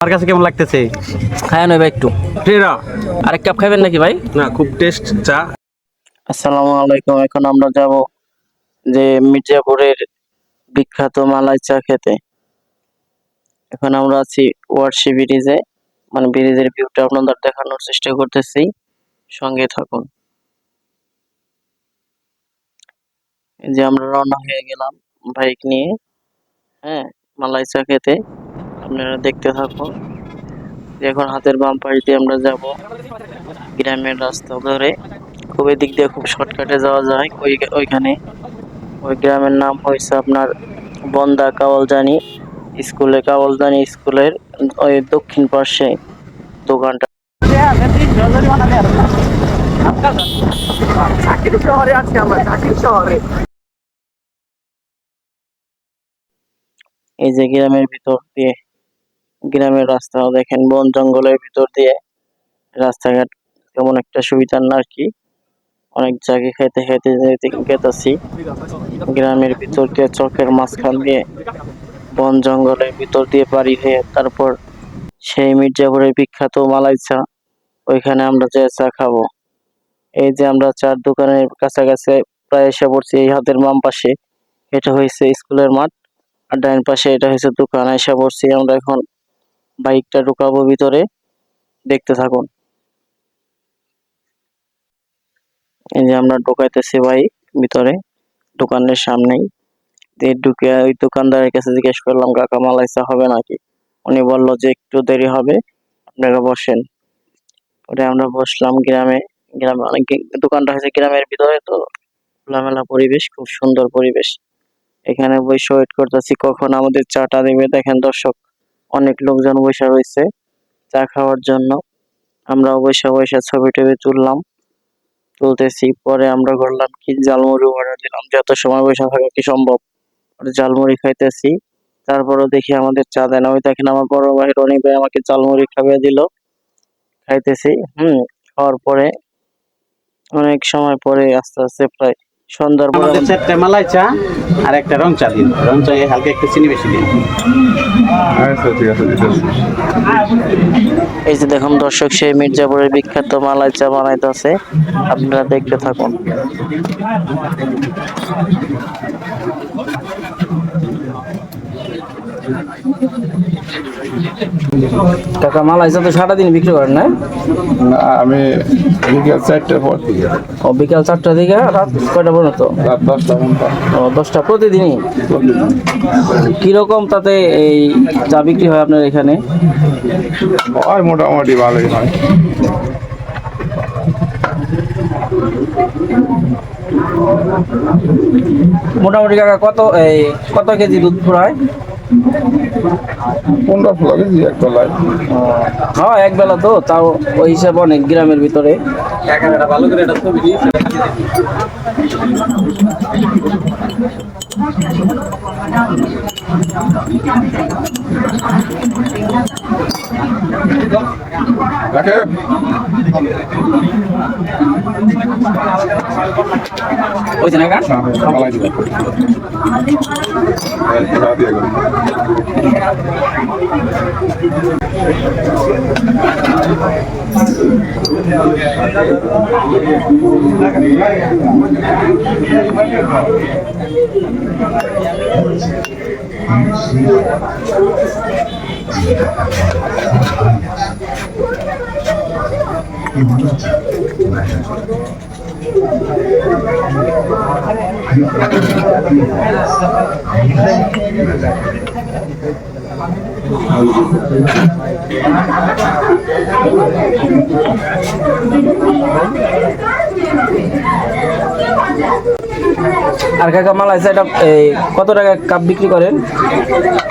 আমার কাছে কেমন লাগতেছে? খায় নয় ভাই একটু। ট্রেরা আরেক কাপ খাবেন নাকি ভাই? না খুব টেস্ট চা। আসসালামু আলাইকুম এখন আমরা যাব যে মির্জাপুরের বিখ্যাত মালাই চা খেতে। এখন আমরা আছি ওয়ার্সি ব্রিজে মানে ব্রিজের ভিউটা আপনাদের দেখানোর চেষ্টা করতেছি। সঙ্গে থাকুন। যে আমরা রওনা হয়ে গেলাম বাইক নিয়ে হ্যাঁ মালাই চা খেতে। আপনারা দেখতে থাকুন। এখন হাতের বাম পাশ দিয়ে আমরা যাব গ্রামের রাস্তা ধরে খুব এদিক দিয়ে খুব শর্টকাটে যাওয়া যায়। ওই ওইখানে। ওই গ্রামের নাম হয়েছে আপনার বন্দা কাওয়ালজানি স্কুলে। কাওয়ালজানি স্কুলের ওই দক্ষিণ পাশে দোকানটা। এই যে গ্রামের ভিতর দিয়ে গ্রামের রাস্তা দেখেন, বন জঙ্গলের ভিতর দিয়ে রাস্তাঘাট তেমন একটা সুবিধার না আর কি? অনেক জায়গায় খাইতে খাইতে গেতাছি। গ্রামের ভিতর দিয়ে চকের মাঝখান দিয়ে বন জঙ্গলের ভিতর দিয়ে পাড়ি হয়ে তারপর সেই মির্জাপুরের বিখ্যাত মালাই চা ওইখানে আমরা যে চা খাব। এই যে আমরা চার দোকানের কাছাকাছি প্রায় এসে পড়ছি এই হাতের বাম পাশে, এটা হয়েছে স্কুলের মাঠ। আর ডাইন পাশে এটা হয়েছে দোকান, এসে পড়ছি আমরা এখন বাইকটা ঢুকাবো ভিতরে, দেখতে থাকুন। এই যে আমরা ঢুকাইতেছি বাইক ভিতরে, দোকানের সামনেই। ঢুকে ওই দোকানদারের কাছে জিজ্ঞেস করলাম, কাকা মালাই চা হবে নাকি? উনি বলল যে, একটু দেরি হবে, আপনারা বসেন। পরে আমরা বসলাম গ্রামে গ্রামে অনেক দোকানটা হয়েছে গ্রামের ভিতরে, তো খোলামেলা পরিবেশ, খুব সুন্দর পরিবেশ। এখানে বসে ওয়েট করতেছি, কখন আমাদের চাটা দেবে, দেখেন দর্শক। অনেক লোকজন বসে রয়েছে চা খাওয়ার জন্য। আমরা বসে বসে ছবি টবি তুললাম, তুলতেছি। পরে আমরা করলাম কি জালমুড়ি অর্ডার দিলাম। যত সময় বসে থাকা কি সম্ভব? জালমুড়ি খাইতেছি। তারপরও দেখি আমাদের চা দেয় না। ওই দেখেন আমার বড় ভাই রনি ভাই আমাকে জালমুড়ি খাইয়ে দিল। খাইতেছি, হুম, খাওয়ার পরে অনেক সময় পরে আস্তে আস্তে প্রায় সন্ধ্যার পরে আমাদের চারটে মালাই চা আর একটা রং চা দিন। রং চা হালকা একটু চিনি বেশি দিন। আচ্ছা আছে এই যে দেখুন দর্শক সেই মির্জাপুরের বিখ্যাত মালাই চা বানাইতেছে। আপনারা দেখতে থাকুন। কাকা মালাই চা তো সারাদিন বিক্রি করেন না? না আমি বিকেল চারটের পর থেকে ও বিকাল চারটা থেকে রাত কয়টা পর্যন্ত? রাত দশটা ও দশটা প্রতিদিনই? কীরকম তাতে এই চা বিক্রি হয় আপনার এখানে? হয় মোটামুটি ভালোই হয়। মোটামুটি কাকা কত এই কত কেজি দুধ ফুরায়? পনেরো ষোলো কেজি এক বেলায় হ্যাঁ এক বেলা তো, তাও ওই হিসাবে অনেক গ্রামের ভিতরে। ভালো করে একটা ছবি দিই রাখে ওই যে না কাকা? হ্যাঁ ভালাই দিবে এই, এটা দিয়ে গেল। আর কাকা মালাই চাটা এই কত টাকা কাপ বিক্রি করেন?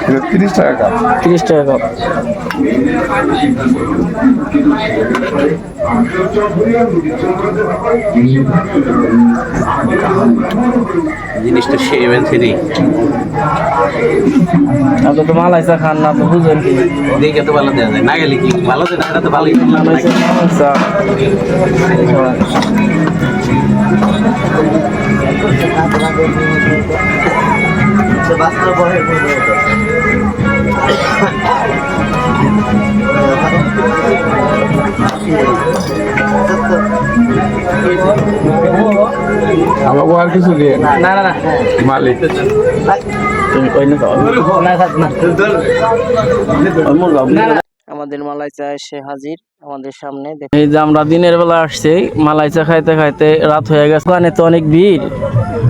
এটা তিরিশ টাকা কাপ তিরিশ টাকা কাপ জিনিসটা আপনি তো মালাই চা খান না তো বুঝেন কি? দেখে তো ভালো দেওয়া যায়। না গেলে কি? ভালো দেয় না এটা তো ভালোই। মালাই চা, মালাই চা। আমাকে আর কিছু দিয়ে না। না না না। মালিক। তুমি কই না খাও আমাদের মালাই চা এসে হাজির আমাদের সামনে দেখ- এই যে আমরা দিনের বেলা আসছি মালাই চা খাইতে খাইতে রাত হয়ে গেছে। ওখানে তো অনেক ভিড়।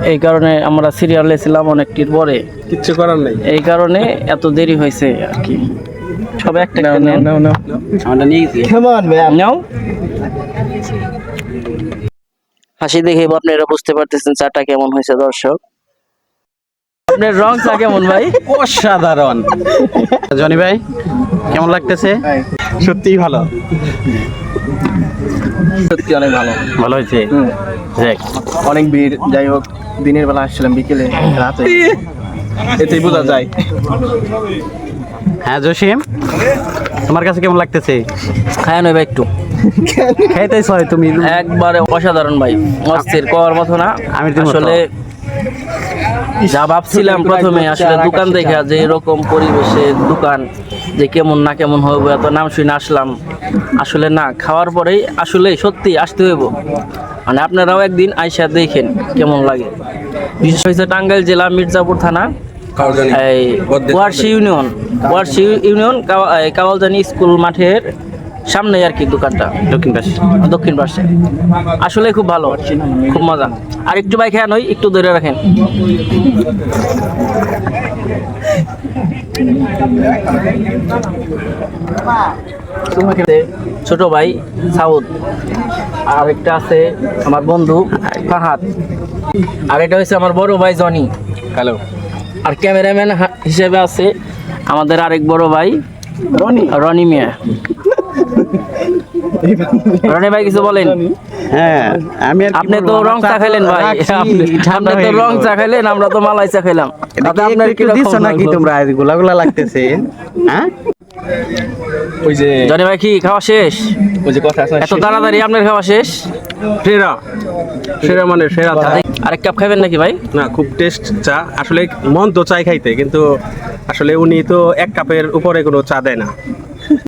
এই কারণে আমরা সিরিয়ালে ছিলাম অনেকটির পরে। কিচ্ছু করার নেই। এই কারণে এত দেরি হয়েছে আর কি। সব একটা নাও। হাসি দেখে আপনারা বুঝতে পারতেছেন চাটা কেমন হয়েছে দর্শক। আপনার রং চা কেমন ভাই? অসাধারণ। জনি ভাই কেমন লাগতেছে? সত্যিই ভালো। সত্যি অনেক ভালো। ভালো হয়েছে? অনেক ভিড় যাই হোক দিনের বেলা আসছিলাম বিকেলে রাতে। এতেই বোঝা যায়। হ্যাঁ জসিম তোমার কাছে কেমন লাগতেছে? খায় নয় ভাই একটু। খাইতেছ হয় তুমি? একবারে অসাধারণ ভাই। অস্থির করার মতো না। আমি। আসলে যা ভাবছিলাম প্রথমে আসলে দোকান দেখে যে এরকম পরিবেশে দোকান যে কেমন না কেমন হবে এত নাম শুনে আসলাম। আসলে না খাওয়ার পরেই আসলে সত্যি আসতে হইব। মানে আপনারাও একদিন আইসা দেখেন কেমন লাগে। বিশেষ হয়েছে টাঙ্গাইল জেলা মির্জাপুর থানা এই Warsi union. Warsi union Kawaljani school মাঠের সামনে আর কি দোকানটা। দক্ষিণ পাশে। দক্ষিণ পাশে। আসলে খুব ভালো খুব মজা। আর একটু বাইক হ্যাঁ নই একটু ধরে রাখেন। ছোট ভাই সাউদ আর একটা আছে আমার বন্ধু ফাহাদ আর এটা হচ্ছে আমার বড় ভাই জনি। হ্যালো আর ক্যামেরাম্যান হিসেবে আছে আমাদের আরেক বড় ভাই রনি। রনি মিয়া। রনি ভাই কিছু বলেন? হ্যাঁ আমি আপনি তো রং চা খাইলেন ভাই। আপনি তো রং চা খাইলেন আমরা তো মালাই চা খাইলাম এটা আপনার কি নাকি তোমরা? গোলা গোলা লাগতেছে। হ্যাঁ? ওই যে জনি ভাই কি খাওয়া শেষ? ওই যে কথা আছে এত তাড়াতাড়ি আপনার খাওয়া শেষ? সেরা। সেরা মানে সেরা চা। আরেক কাপ খাবেন নাকি ভাই? না খুব টেস্ট চা। আসলে মন তো চাই খাইতে কিন্তু আসলে উনি তো এক কাপের উপরে কোনো চা দেয় না।